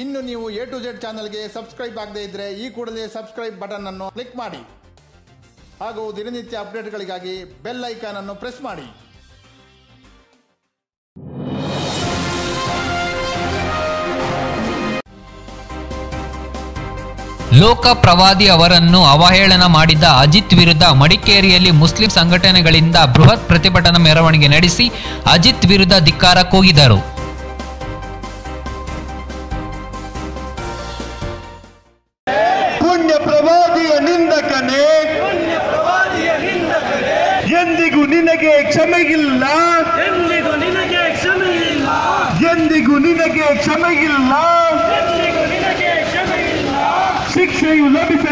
ಇನ್ನು ನೀವು A to Z ಚಾನಲ್ಗೆ ಸಬ್ಸ್ಕ್ರೈಬ್ ಆಗದೇ ಇದ್ರೆ ಈ ಕೂಡಲೇ ಸಬ್ಸ್ಕ್ರೈಬ್ ಬಟನ್ ಅನ್ನು ಕ್ಲಿಕ್ ಮಾಡಿ. ಹಾಗೂ ದಿನನಿತ್ಯ ಅಪ್ಡೇಟ್ಗಳಿಗಾಗಿ ಬೆಲ್ ಐಕಾನ್ ಅನ್ನು ಪ್ರೆಸ್ ಮಾಡಿ. ಲೋಕ ಪ್ರವಾದಿ ಅವರನ್ನು ಅವಹೇಳನ ಮಾಡಿದ ಅಜಿತ್ ವಿರುದ್ಧ ಮಡಿಕೇರಿಯಲ್ಲಿ ಮುಸ್ಲಿಂ ಸಂಘಟನೆಗಳಿಂದ ಬೃಹತ್ ಪ್ರತಿಭಟನಾ ಮೆರವಣಿಗೆ ನಡೆಸಿ ಅಜಿತ್ ವಿರುದ್ಧ ಧಿಕ್ಕಾರ ಕೂಗಿದರು. ಪುಣ್ಯ ಪ್ರವಾದಿಯ ನಿಂದಕನೇ. ಎಂದಿಗೂ ನಿನಗೆ ಕ್ಷಮೆಗಿಲ್ಲ ಎಂದಿಗೂ ನಿನಗೆ ಕ್ಷಮೆಯಿಲ್ಲ. ಎಂದಿಗೂ ನಿನಗೆ ಕ್ಷಮೆಗಿಲ್ಲ ಎಂದಿಗೂ ನಿನಗೆ ಕ್ಷಮೆಯಿಲ್ಲ. ಶಿಕ್ಷೆಯು ಲಭಿಸದ